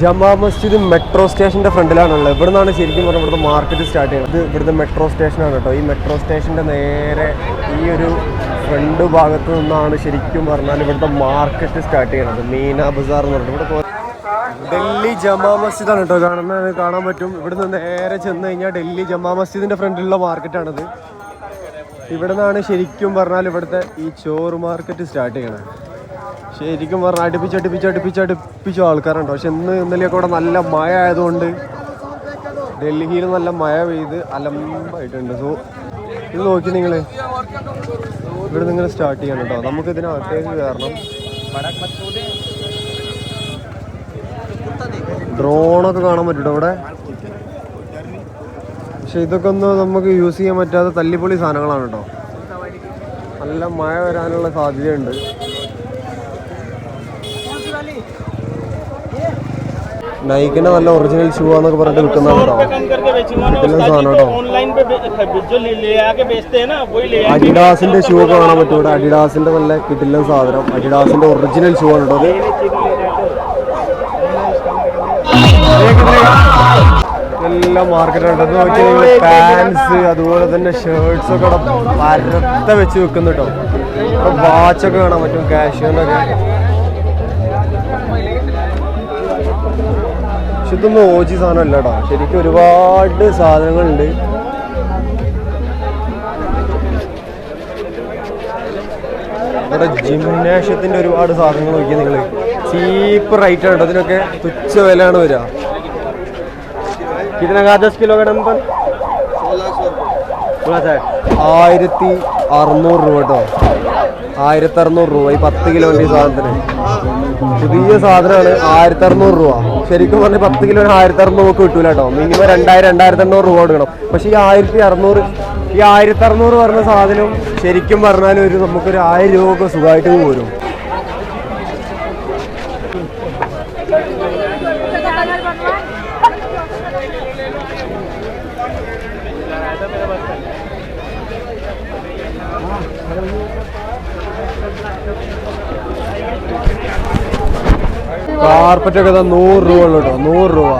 Jama Masjid metro സ്റ്റേഷന്റെ ഫ്രണ്ടിലാണുള്ളത്. ഇവിടെ നിന്നാണ് ശരിക്കും പറഞ്ഞാൽ ഇവിടുത്തെ മാർക്കറ്റ് സ്റ്റാർട്ട് ചെയ്യുന്നത് ഇത് ഇവിടുത്തെ മെട്രോ സ്റ്റേഷനാണ് കേട്ടോ. ഈ മെട്രോ സ്റ്റേഷന്റെ നേരെ ഈ ഒരു ഫ്രണ്ട് ഭാഗത്ത് നിന്നാണ് ശരിക്കും പറഞ്ഞാൽ ഇവിടുത്തെ മാർക്കറ്റ് സ്റ്റാർട്ട് ചെയ്യുന്നത് മീന ബസാർ എന്ന് പറഞ്ഞിട്ട്. ഇവിടെ ഡൽഹി ജമാ മസ്ജിദാണ് കേട്ടോ. കാണുന്നത് കാണാൻ പറ്റും. ഇവിടുന്ന് നേരെ ചെന്ന് കഴിഞ്ഞാൽ ഡൽഹി ജമാ മസ്ജിദിന്റെ ഫ്രണ്ടിലുള്ള മാർക്കറ്റാണിത് ഇവിടെ നിന്നാണ് ശരിക്കും പറഞ്ഞാൽ ഇവിടുത്തെ ഈ ചോറ് മാർക്കറ്റ് സ്റ്റാർട്ട് ചെയ്യണത്. ശരിക്കും പറഞ്ഞാൽ അടുപ്പിച്ച് അടുപ്പിച്ച് അടുപ്പിച്ച് അടുപ്പിച്ച ആൾക്കാരുണ്ട്. പക്ഷെ ഇന്ന് ഇന്നലെയൊക്കെ ഇവിടെ നല്ല മഴ ആയതുകൊണ്ട് ഡൽഹിയിൽ നല്ല മഴ പെയ്ത് അലമ്പായിട്ടുണ്ട്. സോ ഇത് നോക്കി നിങ്ങൾ ഇവിടെ നിങ്ങൾ സ്റ്റാർട്ട് ചെയ്യണം കേട്ടോ. നമുക്ക് ഇതിനകത്തേക്ക് കയറണം. ഡ്രോണൊക്കെ കാണാൻ പറ്റും ഇവിടെ. പക്ഷെ ഇതൊക്കെ ഒന്ന് നമുക്ക് യൂസ് ചെയ്യാൻ പറ്റാത്ത തല്ലിപ്പൊളി സാധനങ്ങളാണ് കേട്ടോ. നല്ല മഴ വരാനുള്ള സാധ്യതയുണ്ട്. നൈക്കിന്റെ നല്ല ഒറിജിനൽ ഷൂ ആണെന്നൊക്കെ പറഞ്ഞിട്ട് കിട്ടുന്ന അഡിഡാസിന്റെ ഷൂ ഒക്കെ കാണാൻ പറ്റും ഇവിടെ. അഡിഡാസിന്റെ നല്ല കിട്ടില്ല സാധനം. അഡിഡാസിന്റെ ഒറിജിനൽ ഷൂ ആണ് കേട്ടോ എല്ലാം മാർക്കറ്റാണ് അത് നോക്കിയാൽ പാൻസ് അതുപോലെ തന്നെ ഷർട്ട്സ് ഒക്കെ അവിടെ പരത്ത വെച്ച് വെക്കുന്നുട്ടോ വാച്ചൊക്കെ കാണാൻ പറ്റും കാഷ്യൂനൊക്കെ ഇതൊന്നും ഓജി സാധനം അല്ലടാ. ശരിക്കും ഒരുപാട് സാധനങ്ങളുണ്ട്. ഇവിടെ ജിംനാഷ്യത്തിന്റെ ഒരുപാട് സാധനങ്ങൾ നോക്കി നിങ്ങൾ ചീപ്പ് റേറ്റ് ആണ് അതിനൊക്കെ തുച്ഛ വിലയാണ് വരിക. ഇതിനൊക്കെ കിലോ കടമ്പൻ ആയിരത്തി അറുന്നൂറ് രൂപ കേട്ടോ ആയിരത്തി അറുന്നൂറ് രൂപ ഈ പത്ത് കിലോന്റെ ഈ സാധനത്തിന്. പുതിയ സാധനമാണ് ആയിരത്തി അറുന്നൂറ് രൂപ. ശരിക്കും പറഞ്ഞാൽ പത്ത് കിലോന് ആയിരത്തി അറുന്നൂറ് കിട്ടൂല കേട്ടോ. മിനിമം രണ്ടായിരം രണ്ടായിരത്തി എണ്ണൂറ് രൂപ കൊടുക്കണം. പക്ഷേ ഈ ആയിരത്തി അറുന്നൂറ് ഈ ആയിരത്തി അറുന്നൂറ് പറഞ്ഞ സാധനം ശരിക്കും പറഞ്ഞാൽ ഒരു നമുക്കൊരു ആയിരം രൂപ ഒക്കെ സുഖമായിട്ട് പോരും. കാർപ്പറ്റ് ഒക്കെ നൂറ് രൂപ ഉള്ളു കേട്ടോ. നൂറ് രൂപ.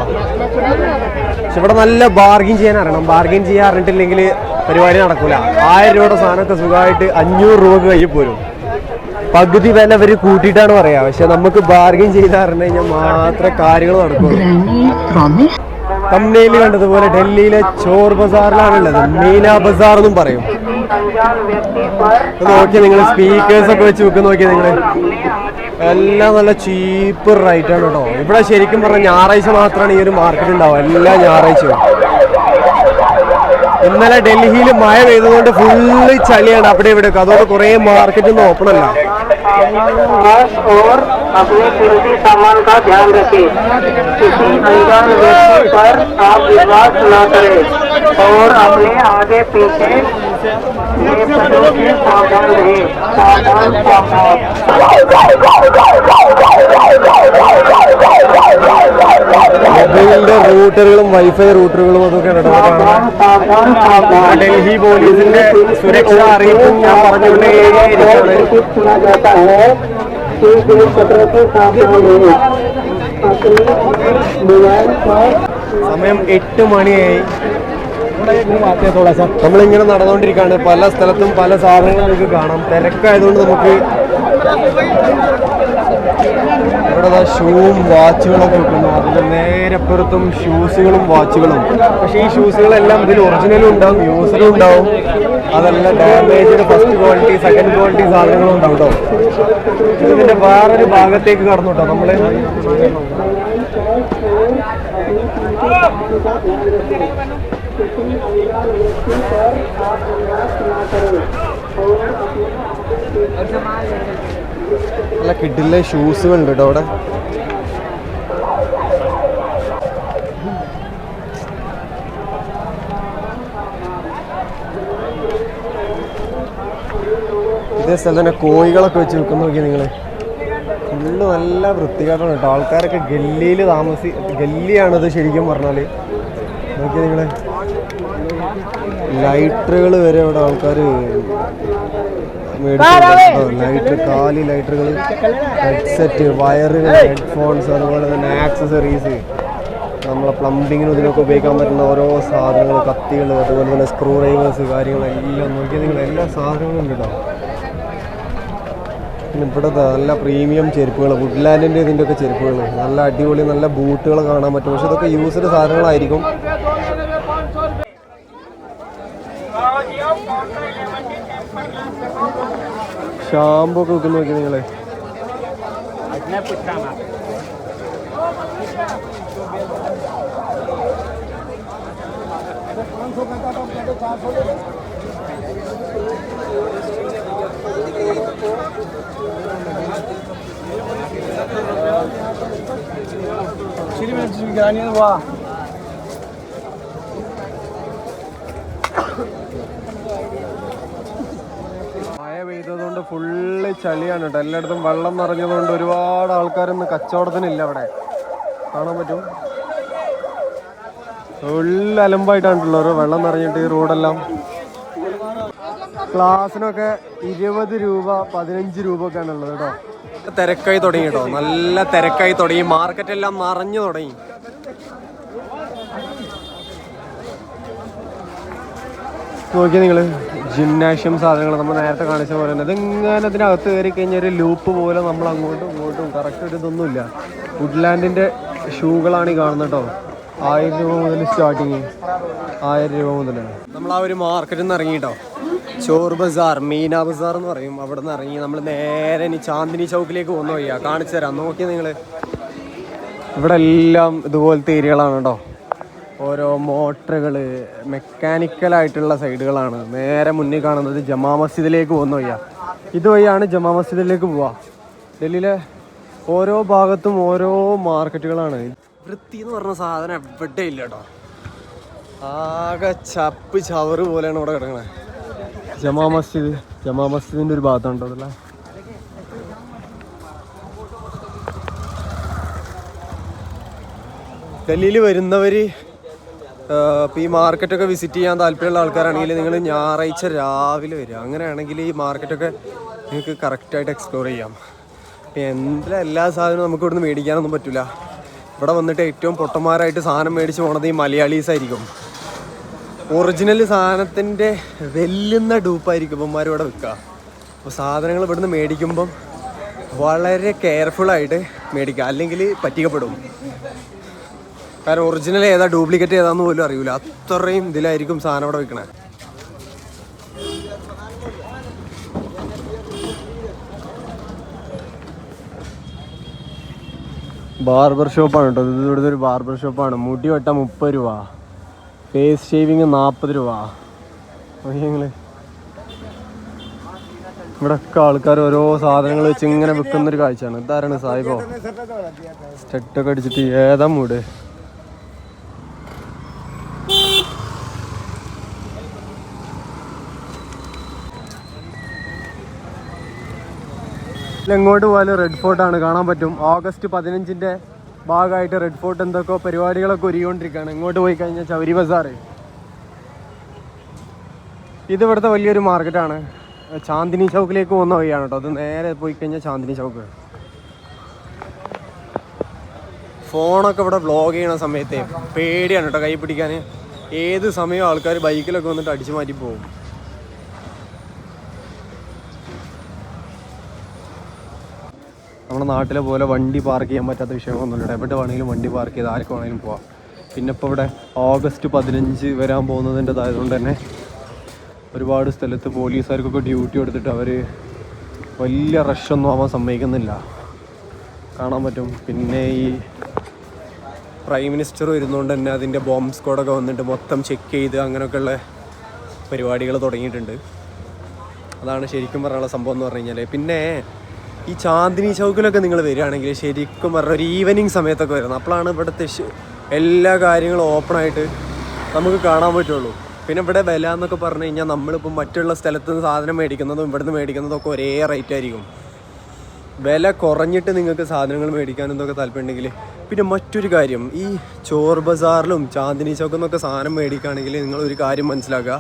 പക്ഷെ ഇവിടെ നല്ല ബാർഗിൻ ചെയ്യാൻ അറിയണം. ബാർഗിൻ ചെയ്യാൻ അറിഞ്ഞിട്ടില്ലെങ്കിൽ പരിപാടി നടക്കൂല. ആയിരം രൂപയുടെ സാധനമൊക്കെ സുഖമായിട്ട് അഞ്ഞൂറ് രൂപക്ക് കയ്യിൽ പോരും. പകുതി വില അവർ കൂട്ടിയിട്ടാണ് പറയാ. പക്ഷെ നമുക്ക് ബാർഗിൻ ചെയ്ത് അറിഞ്ഞു കഴിഞ്ഞാൽ മാത്രമേ കാര്യങ്ങൾ നടക്കുള്ളൂ. കമ്പനിയിൽ കണ്ടതുപോലെ ഡൽഹിയിലെ ചോർ ബസാറിലാണുള്ളത്. മീന ബസാർ എന്നും പറയും. നോക്കി നിങ്ങൾ സ്പീക്കേഴ്സ് ഒക്കെ വെച്ച് നോക്കി നോക്കിയാൽ നിങ്ങൾ എല്ലാം നല്ല ചീപ്പ് റേറ്റ് ആണ് കേട്ടോ ഇവിടെ ശരിക്കും പറഞ്ഞാൽ ഞായറാഴ്ച മാത്രമാണ് ഈ ഒരു മാർക്കറ്റ് ഉണ്ടാവുക എല്ലാ ഞായറാഴ്ചയും ഇന്നലെ ഡൽഹിയിൽ മഴ പെയ്തതുകൊണ്ട് ഫുള്ള് ചളിയാണ് അവിടെ ഇവിടെ ഒക്കെ അതുകൊണ്ട് കുറേ മാർക്കറ്റ് ഒന്നും ഓപ്പൺ അല്ല और अपने कीमती सामान का ध्यान रखें किसी अनजान व्यक्ति पर आप विश्वास न करें और अपने आगे पीछे മൊബൈലിന്റെ റൂട്ടറുകളും വൈഫൈ റൂട്ടറുകളും അതൊക്കെ ഡൽഹി പോലീസിന്റെ സുരക്ഷാ അറിയിപ്പ് ഞാൻ പറഞ്ഞുകൊണ്ട് സമയം എട്ട് മണിയായി. നമ്മളിങ്ങനെ നടന്നുകൊണ്ടിരിക്കുകയാണ് പല സ്ഥലത്തും പല സാധനങ്ങളും നമുക്ക് കാണാം. തിരക്കായതുകൊണ്ട് നമുക്ക് ഇവിടെ ഷൂവും വാച്ചുകളൊക്കെ വെക്കുന്നു. അതിന്റെ നേരപ്പുറത്തും ഷൂസുകളും വാച്ചുകളും പക്ഷേ ഈ ഷൂസുകളെല്ലാം ഇതിൽ ഒറിജിനലും ഉണ്ടാവും യൂസറും ഉണ്ടാവും. അതല്ല ഡാമേജിന് ഫസ്റ്റ് ക്വാളിറ്റി സെക്കൻഡ് ക്വാളിറ്റി സാധനങ്ങളും ഉണ്ടാവും കേട്ടോ ഇതിന്റെ വേറൊരു ഭാഗത്തേക്ക് കടന്നു കേട്ടോ നല്ല കിഡിലെ ഷൂസ് ഉണ്ട് കേട്ടോ അവിടെ? ഇതേ സ്ഥലം തന്നെ കോഴികളൊക്കെ വെച്ച് വെക്കുന്ന നോക്കി നിങ്ങൾ ഫുള്ള് നല്ല വൃത്തികേടാണ് കേട്ടോ. ആൾക്കാരൊക്കെ ഗല്ലിയിൽ താമസി ഗല്ലിയാണിത് ശരിക്കും പറഞ്ഞാൽ നോക്കി നിങ്ങൾ ലൈറ്ററുകൾ വരെ ഇവിടെ ആൾക്കാർ ലൈറ്റർ കാലി ലൈറ്ററുകൾ ഹെഡ്സെറ്റ് വയറുകൾ ഹെഡ്ഫോൺസ് അതുപോലെ തന്നെ ആക്സസറീസ്. നമ്മളെ പ്ലംബിങ്ങിനും ഇതിനൊക്കെ ഉപയോഗിക്കാൻ പറ്റുന്ന ഓരോ സാധനങ്ങൾ കത്തികൾ അതുപോലെ തന്നെ സ്ക്രൂ ഡ്രൈവേഴ്സ് കാര്യങ്ങളെല്ലാം നോക്കിയാൽ നിങ്ങൾ എല്ലാ സാധനങ്ങളും ഉണ്ട് കേട്ടോ. പിന്നെ ഇവിടെ നല്ല പ്രീമിയം ചെരുപ്പുകൾ വുഡ്ലാൻഡിന്റെ ഇതിന്റെയൊക്കെ ചെരുപ്പുകൾ. നല്ല അടിപൊളി നല്ല ബൂട്ടുകൾ കാണാൻ പറ്റും. പക്ഷെ ഇതൊക്കെ യൂസ്ഡ് സാധനങ്ങളായിരിക്കും. ഷാമ്പു ഒക്കെ വെക്കുന്ന നോക്കി നിങ്ങളെ. മഴ പെയ്തതുകൊണ്ട് ഫുള്ള് ചളിയാണ് കേട്ടോ. എല്ലായിടത്തും വെള്ളം നിറഞ്ഞതുകൊണ്ട് ഒരുപാട് ആൾക്കാരൊന്നും കച്ചവടത്തിനില്ല അവിടെ. കാണാൻ പറ്റും? ഫുള്ള് അലമ്പായിട്ടാണല്ലോ ഓരോ വെള്ളം നിറഞ്ഞിട്ട് ഈ റോഡെല്ലാം. ക്ലാസ്സിനൊക്കെ ഇരുപത് രൂപ പതിനഞ്ച് രൂപ ഒക്കെ ആണുള്ളത് കേട്ടോ. തിരക്കായി തുടങ്ങി കേട്ടോ. നല്ല തിരക്കായി തുടങ്ങി. മാർക്കറ്റ് എല്ലാം നിറഞ്ഞു തുടങ്ങി. നോക്കിയാ നിങ്ങൾ ജിംനാഷ്യം സാധനങ്ങൾ നമ്മൾ നേരത്തെ കാണിച്ച പോലെ തന്നെ. ഇതിങ്ങനെ അതിനകത്ത് കയറി കഴിഞ്ഞാൽ ഒരു ലൂപ്പ് പോലെ നമ്മൾ അങ്ങോട്ടും ഇങ്ങോട്ടും കറക്റ്റ് ഒരു ഇതൊന്നുമില്ല. വുഡ്ലാൻഡിന്റെ ഷൂകളാണ് ഈ കാണുന്നത് കേട്ടോ. ആയിരം രൂപ മുതൽ സ്റ്റാർട്ടിങ് ആയിരം രൂപ മുതൽ. നമ്മൾ ആ ഒരു മാർക്കറ്റിൽ നിന്ന് ഇറങ്ങി കേട്ടോ. ചോർ ബസാർ മീന ബസാർ എന്ന് പറയും. അവിടെ നിന്ന് ഇറങ്ങി നമ്മൾ നേരെ ഇനി ചാന്ദിനി ചൗക്കിലേക്ക് പോകുന്ന വയ്യ കാണിച്ചു തരാം. നോക്കിയാൽ നിങ്ങൾ ഇവിടെ എല്ലാം ഇതുപോലത്തെ ഏരിയകളാണ് കേട്ടോ. ഓരോ മോട്ടറുകൾ മെക്കാനിക്കലായിട്ടുള്ള സൈഡുകളാണ്. നേരെ മുന്നിൽ കാണുന്നത് ജമാ മസ്ജിദിലേക്ക് പോകുന്ന വയ്യ ഇതുവഴിയാണ് ജമാ മസ്ജിദിലേക്ക് പോവുക ഡൽഹിയിലെ ഓരോ ഭാഗത്തും ഓരോ മാർക്കറ്റുകളാണ്. വൃത്തി എന്ന് പറഞ്ഞ സാധനം എവിടെ ഇല്ല കേട്ടോ. ആകെ ചപ്പ് ചവറ് പോലെയാണ് ഇവിടെ കിടക്കുന്നത് ജമാ മസ്ജിദ് ജമാ മസ്ജിദിന്റെ ഒരു ഭാഗത്തുണ്ടോ അതല്ലേ? ഡൽഹിയിൽ വരുന്നവർ ഇപ്പോൾ ഈ മാർക്കറ്റൊക്കെ വിസിറ്റ് ചെയ്യാൻ താല്പര്യമുള്ള ആൾക്കാരാണെങ്കിൽ നിങ്ങൾ ഞായറാഴ്ച രാവിലെ വരിക. അങ്ങനെയാണെങ്കിൽ ഈ മാർക്കറ്റൊക്കെ നിങ്ങൾക്ക് കറക്റ്റായിട്ട് എക്സ്പ്ലോർ ചെയ്യാം. ഇപ്പം എന്താ എല്ലാ സാധനവും നമുക്ക് ഇവിടുന്ന് മേടിക്കാനൊന്നും പറ്റില്ല ഇവിടെ വന്നിട്ട് ഏറ്റവും പൊട്ടന്മാരായിട്ട് സാധനം മേടിച്ച് പോണത് ഈ മലയാളീസ് ആയിരിക്കും. ഒറിജിനൽ സാധനത്തിന്റെ വെല്ലുന്ന ഡൂപ്പായിരിക്കും ഇവന്മാർ ഇവിടെ വിൽക്കുക അപ്പോൾ സാധനങ്ങൾ ഇവിടുന്ന് മേടിക്കുമ്പം വളരെ കെയർഫുള്ളായിട്ട് മേടിക്കുക. അല്ലെങ്കിൽ പറ്റിക്കപ്പെടും. കാരണം ഒറിജിനൽ ഏതാ ഡ്യൂപ്ലിക്കേറ്റ് ഏതാന്ന് പോലും അറിയില്ല അത്രയും ഇതിലായിരിക്കും സാധനം അവിടെ വെക്കണേ. ബാർബർ ഷോപ്പാണ് കേട്ടോ ഇത് ഇവിടുത്തെ ഒരു ബാർബർ ഷോപ്പാണ് മുടി വെട്ട മുപ്പത് രൂപ. ഫേസ് ഷേവിങ് നാൽപ്പത് രൂപ. നോക്കിയേ ഇവിടൊക്കെ ആൾക്കാർ ഓരോ സാധനങ്ങൾ വെച്ച് ഇങ്ങനെ വിൽക്കുന്ന ഒരു കാഴ്ചയാണ്. ഇതാരാണ് സായിബോ? സ്റ്റെട്ടൊക്കെ അടിച്ചിട്ട് ഏതാ മൂട്? എങ്ങോട്ട് പോയാലും റെഡ് ഫോർട്ടാണ് കാണാൻ പറ്റും. ഓഗസ്റ്റ് പതിനഞ്ചിന്റെ ഭാഗമായിട്ട് റെഡ് ഫോർട്ട് എന്തൊക്കെ പരിപാടികളൊക്കെ ഒരുങ്ങിക്കൊണ്ടിരിക്കുകയാണ് എങ്ങോട്ട് പോയി കഴിഞ്ഞാൽ ചൗരി ബസാർ ഇത് വലിയൊരു മാർക്കറ്റാണ് ചാന്ദിനി ചൗക്കിലേക്ക് പോകുന്ന വഴിയാണ് കേട്ടോ. അത് നേരെ പോയി കഴിഞ്ഞാൽ ചാന്ദിനി ചൗക്ക്. ഫോണൊക്കെ ഇവിടെ വ്ളോഗ് ചെയ്യണ സമയത്തെ പേടിയാണ് കേട്ടോ കൈ പിടിക്കാൻ ഏത് സമയവും ആൾക്കാർ ബൈക്കിലൊക്കെ വന്നിട്ട് അടിച്ചു മാറ്റി പോകും. നമ്മുടെ നാട്ടിലെ പോലെ വണ്ടി പാർക്ക് ചെയ്യാൻ പറ്റാത്ത വിഷയമൊന്നുമില്ല. എവിടെ വേണമെങ്കിലും വണ്ടി പാർക്ക് ചെയ്ത് ആർക്ക് വേണമെങ്കിലും പോവാം. പിന്നെ ഇപ്പോൾ ഇവിടെ ഓഗസ്റ്റ് പതിനഞ്ച് വരാൻ പോകുന്നതിന്റെതായതുകൊണ്ട് തന്നെ ഒരുപാട് സ്ഥലത്ത് പോലീസുകാർക്കൊക്കെ ഡ്യൂട്ടി എടുത്തിട്ട് അവർ വലിയ റഷൊന്നും ആവാൻ സമ്മതിക്കുന്നില്ല. കാണാൻ പറ്റും. പിന്നെ ഈ പ്രൈം മിനിസ്റ്റർ വരുന്നതുകൊണ്ട് തന്നെ അതിന്റെ ബോംബ് സ്ക്വാഡൊക്കെ വന്നിട്ട് മൊത്തം ചെക്ക് ചെയ്ത് അങ്ങനെയൊക്കെയുള്ള പരിപാടികൾ തുടങ്ങിയിട്ടുണ്ട്. അതാണ് ശരിക്കും പറയാനുള്ള സംഭവം എന്ന് പറഞ്ഞു കഴിഞ്ഞാൽ പിന്നെ ഈ ചാന്ദിനി ചൗക്കിലൊക്കെ നിങ്ങൾ വരികയാണെങ്കിൽ ശരിക്കും പറഞ്ഞ ഒരു ഈവനിങ് സമയത്തൊക്കെ വരുന്നത്. അപ്പോഴാണ് ഇവിടുത്തെ എല്ലാ കാര്യങ്ങളും ഓപ്പണായിട്ട് നമുക്ക് കാണാൻ പറ്റുള്ളൂ. പിന്നെ ഇവിടെ വില എന്നൊക്കെ പറഞ്ഞു കഴിഞ്ഞാൽ നമ്മളിപ്പോൾ മറ്റുള്ള സ്ഥലത്ത് നിന്ന് സാധനം മേടിക്കുന്നതും ഇവിടുന്ന് മേടിക്കുന്നതും ഒക്കെ ഒരേ റേറ്റ് ആയിരിക്കും. വില കുറഞ്ഞിട്ട് നിങ്ങൾക്ക് സാധനങ്ങൾ മേടിക്കാനും ഇതൊക്കെ താല്പര്യമുണ്ടെങ്കിൽ പിന്നെ മറ്റൊരു കാര്യം ഈ ചോർ ബസാറിലും ചാന്ദിനി ചൗക്കിൽ നിന്നൊക്കെ സാധനം മേടിക്കുകയാണെങ്കിൽ നിങ്ങൾ ഒരു കാര്യം മനസ്സിലാക്കുക.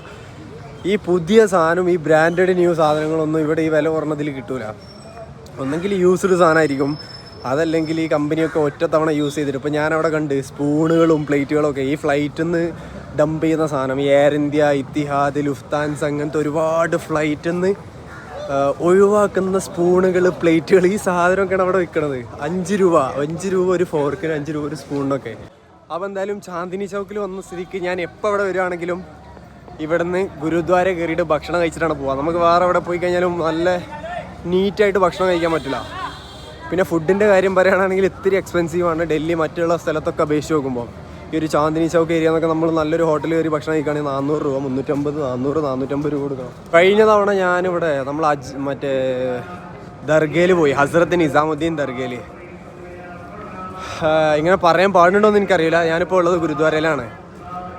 ഈ പുതിയ സാധനം ഈ ബ്രാൻഡഡ് ന്യൂ സാധനങ്ങളൊന്നും ഇവിടെ ഈ വില കുറഞ്ഞതിൽ കിട്ടൂല. ഒന്നെങ്കിൽ യൂസ്ഡ് സാധനമായിരിക്കും. അതല്ലെങ്കിൽ ഈ കമ്പനിയൊക്കെ ഒറ്റത്തവണ യൂസ് ചെയ്തിട്ട് ഇപ്പോൾ ഞാനവിടെ കണ്ട് സ്പൂണുകളും പ്ലേറ്റുകളും ഒക്കെ ഈ ഫ്ലൈറ്റിൽ നിന്ന് ഡംപ് ചെയ്യുന്ന സാധനം ഈ എയർ ഇന്ത്യ ഇത്തിഹാദ് ലുഫ്താൻസ് അങ്ങനത്തെ ഒരുപാട് ഫ്ലൈറ്റിൽ നിന്ന് ഒഴിവാക്കുന്ന സ്പൂണുകൾ പ്ലേറ്റുകൾ ഈ സാധനമൊക്കെയാണ് അവിടെ വിൽക്കണത് അഞ്ച് രൂപ അഞ്ച് രൂപ ഒരു ഫോർക്കിന് അഞ്ച് രൂപ ഒരു സ്പൂണിനൊക്കെ. അപ്പോൾ എന്തായാലും ചാന്ദിനി ചൗക്കിൽ വന്ന സ്ഥിതിക്ക് ഞാൻ എപ്പോൾ അവിടെ വരികയാണെങ്കിലും ഇവിടുന്ന് ഗുരുദ്വാര കയറിയിട്ട് ഭക്ഷണം കഴിച്ചിട്ടാണ് പോവുക നമുക്ക് വേറെ അവിടെ പോയി കഴിഞ്ഞാലും നല്ല നീറ്റായിട്ട് ഭക്ഷണം കഴിക്കാൻ പറ്റില്ല. പിന്നെ ഫുഡിന്റെ കാര്യം പറയുകയാണെങ്കിൽ ഇത്തിരി എക്സ്പെൻസീവാണ് ഡൽഹി മറ്റുള്ള സ്ഥലത്തൊക്കെ അപേക്ഷിച്ച് നോക്കുമ്പോൾ. ഈ ഒരു ചാന്ദിനി ചൗക്ക് ഏരിയ എന്നൊക്കെ നമ്മൾ നല്ലൊരു ഹോട്ടലിൽ കയറി ഭക്ഷണം കഴിക്കുകയാണെങ്കിൽ നാനൂറ് രൂപ മുന്നൂറ്റമ്പത് നാനൂറ് നാനൂറ്റമ്പത് രൂപ കൊടുക്കണം. കഴിഞ്ഞ തവണ ഞാനിവിടെ നമ്മൾ അജ് മറ്റേ ദർഗയിൽ പോയി. ഹസ്രത്ത് നിസാമുദ്ദീൻ ദർഗയിൽ. ഇങ്ങനെ പറയാൻ പാടുണ്ടോ എന്ന് എനിക്കറിയില്ല. ഞാനിപ്പോൾ ഉള്ളത് ഗുരുദ്വാരയിലാണ്.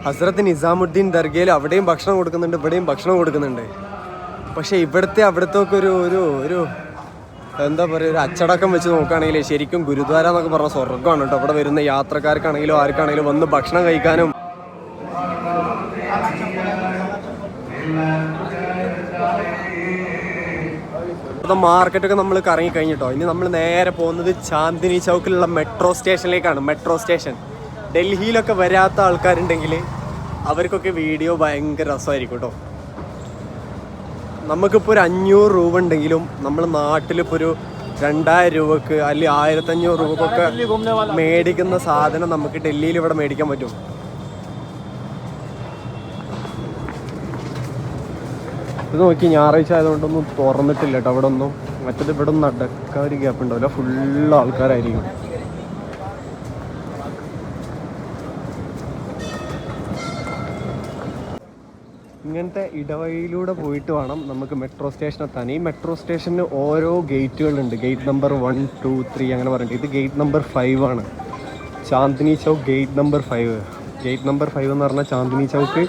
ഹസ്രത്ത് നിസാമുദ്ദീൻ ദർഗയിൽ അവിടെയും ഭക്ഷണം കൊടുക്കുന്നുണ്ട് ഇവിടെയും ഭക്ഷണം കൊടുക്കുന്നുണ്ട്. പക്ഷേ ഇവിടുത്തെ അവിടുത്തെ ഒക്കെ ഒരു ഒരു ഒരു എന്താ പറയുക ഒരു അച്ചടക്കം വെച്ച് നോക്കുകയാണെങ്കിൽ ശരിക്കും ഗുരുദ്വാര എന്നൊക്കെ പറഞ്ഞ സ്വർഗമാണ് കേട്ടോ. അവിടെ വരുന്ന യാത്രക്കാർക്കാണെങ്കിലും ആർക്കാണെങ്കിലും വന്ന് ഭക്ഷണം കഴിക്കാനും. മാർക്കറ്റൊക്കെ നമ്മൾ കറങ്ങി കഴിഞ്ഞിട്ടോ ഇനി നമ്മൾ നേരെ പോകുന്നത് ചാന്ദിനി ചൗക്കിലുള്ള മെട്രോ സ്റ്റേഷനിലേക്കാണ്. Metro station. ഡൽഹിയിലൊക്കെ വരാത്ത ആൾക്കാരുണ്ടെങ്കിൽ അവർക്കൊക്കെ വീഡിയോ ഭയങ്കര രസമായിരിക്കും കേട്ടോ. നമുക്കിപ്പോൾ ഒരു അഞ്ഞൂറ് രൂപ ഉണ്ടെങ്കിലും നമ്മൾ നാട്ടിലിപ്പോൾ ഒരു രണ്ടായിരം രൂപക്ക് അല്ലെങ്കിൽ ആയിരത്തഞ്ഞൂറ് രൂപക്കൊക്കെ മേടിക്കുന്ന സാധനം നമുക്ക് ഡൽഹിയിൽ ഇവിടെ മേടിക്കാൻ പറ്റും. ഇത് നോക്കി ഞായറാഴ്ച ആയതുകൊണ്ടൊന്നും തുറന്നിട്ടില്ല കേട്ടോ. അവിടെ ഒന്നും മറ്റത് ഇവിടെ ഒന്നും നടക്കാൻ ഒരു ഗ്യാപ്പ് ഉണ്ടാവില്ല ഫുള്ള് ആൾക്കാരായിരിക്കും. ഇങ്ങനത്തെ ഇടവഴിയിലൂടെ പോയിട്ട് വേണം നമുക്ക് മെട്രോ സ്റ്റേഷൻ എത്താൻ. ഈ മെട്രോ സ്റ്റേഷന് ഓരോ ഗേറ്റുകളുണ്ട് gate number one two three അങ്ങനെ പറഞ്ഞിട്ട്. ഇത് ഗേറ്റ് നമ്പർ ഫൈവ് ആണ്. Chandni Chowk gate number five gate number five എന്ന് പറഞ്ഞാൽ ചാന്ദിനി ചൗക്ക്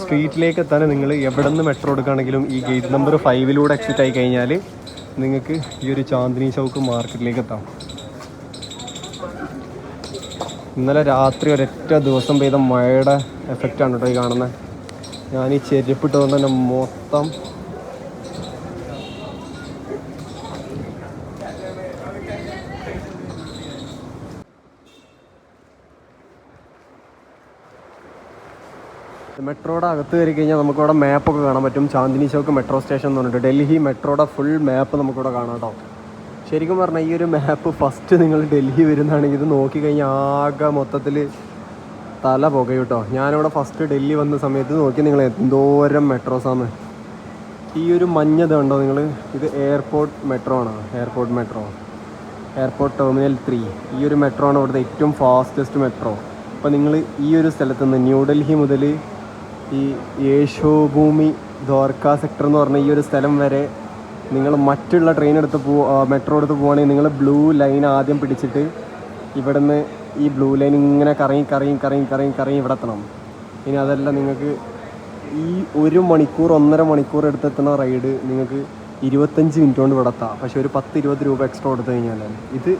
സ്ട്രീറ്റിലേക്ക് എത്താൻ നിങ്ങൾ എവിടെ നിന്ന് മെട്രോ എടുക്കുകയാണെങ്കിലും ഈ ഗേറ്റ് നമ്പർ ഫൈവിലൂടെ എക്സിറ്റ് ആയി കഴിഞ്ഞാൽ നിങ്ങൾക്ക് ഈ ഒരു ചാന്ദിനി ചൗക്ക് മാർക്കറ്റിലേക്ക് എത്താം. ഇന്നലെ രാത്രി ഒരൊറ്റ ദിവസം പെയ്ത മഴയുടെ എഫക്റ്റാണ് കേട്ടോ ഈ കാണുന്നത് ഞാൻ ഈ ചെരുപ്പിട്ടതുകൊണ്ട് തന്നെ മൊത്തം മെട്രോയുടെ അകത്ത് കയറി കഴിഞ്ഞാൽ നമുക്കിവിടെ മാപ്പൊക്കെ കാണാൻ പറ്റും. ചാന്ദിനി ചൗക്ക് മെട്രോ സ്റ്റേഷൻ എന്ന് പറഞ്ഞിട്ട് ഡൽഹി മെട്രോയുടെ ഫുൾ മാപ്പ് നമുക്കിവിടെ കാണാം കേട്ടോ. ശരിക്കും പറഞ്ഞാൽ ഈ ഒരു മാപ്പ് ഫസ്റ്റ് നിങ്ങൾ ഡൽഹി വരുന്നതാണെങ്കിൽ ഇത് നോക്കിക്കഴിഞ്ഞാൽ ആകെ മൊത്തത്തിൽ തല പുകയൂട്ടോ ഞാനിവിടെ ഫസ്റ്റ് ഡൽഹി വന്ന സമയത്ത് നോക്കി നിങ്ങൾ എന്തോരം മെട്രോസാണ് ഈ ഒരു മഞ്ഞത് കണ്ടോ നിങ്ങൾ ഇത് എയർപോർട്ട് മെട്രോ ആണ്. Airport metro airport terminal three ഈ ഒരു മെട്രോ ആണ് ഇവിടുത്തെ ഏറ്റവും ഫാസ്റ്റസ്റ്റ് മെട്രോ അപ്പോൾ നിങ്ങൾ ഈ ഒരു സ്ഥലത്ത് നിന്ന് ന്യൂഡൽഹി മുതൽ ഈ യേശോഭൂമി ദ്വാർക്ക സെക്ടർ എന്ന് പറഞ്ഞ ഈ ഒരു സ്ഥലം വരെ നിങ്ങൾ മറ്റുള്ള ട്രെയിൻ എടുത്ത് പോ മെട്രോ എടുത്ത് പോവുകയാണെങ്കിൽ നിങ്ങൾ ബ്ലൂ ലൈൻ ആദ്യം പിടിച്ചിട്ട് ഇവിടുന്ന് ഈ ബ്ലൂ ലൈൻ ഇങ്ങനെ കറങ്ങി കറങ്ങി കറങ്ങി കറങ്ങി കറങ്ങി ഇവിടെ എത്തണം. ഇനി അതല്ല നിങ്ങൾക്ക് ഈ ഒരു മണിക്കൂർ ഒന്നര മണിക്കൂർ എടുത്തെത്തുന്ന റൈഡ് നിങ്ങൾക്ക് ഇരുപത്തഞ്ച് മിനിറ്റ് കൊണ്ട് ഇവിടെ എത്താം. പക്ഷേ ഒരു പത്ത് ഇരുപത് രൂപ എക്സ്ട്രാ കൊടുത്തു കഴിഞ്ഞാൽ ഇത്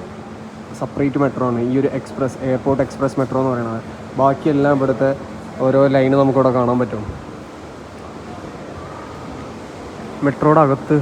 സെപ്പറേറ്റ് മെട്രോ ആണ്. ഈ ഒരു എക്സ്പ്രസ് എയർപോർട്ട് എക്സ്പ്രസ് മെട്രോ എന്ന് പറയുന്നത്. ബാക്കിയെല്ലാം ഇവിടുത്തെ ഓരോ ലൈന് നമുക്കിവിടെ കാണാൻ പറ്റും. മെട്രോയുടെ അകത്ത്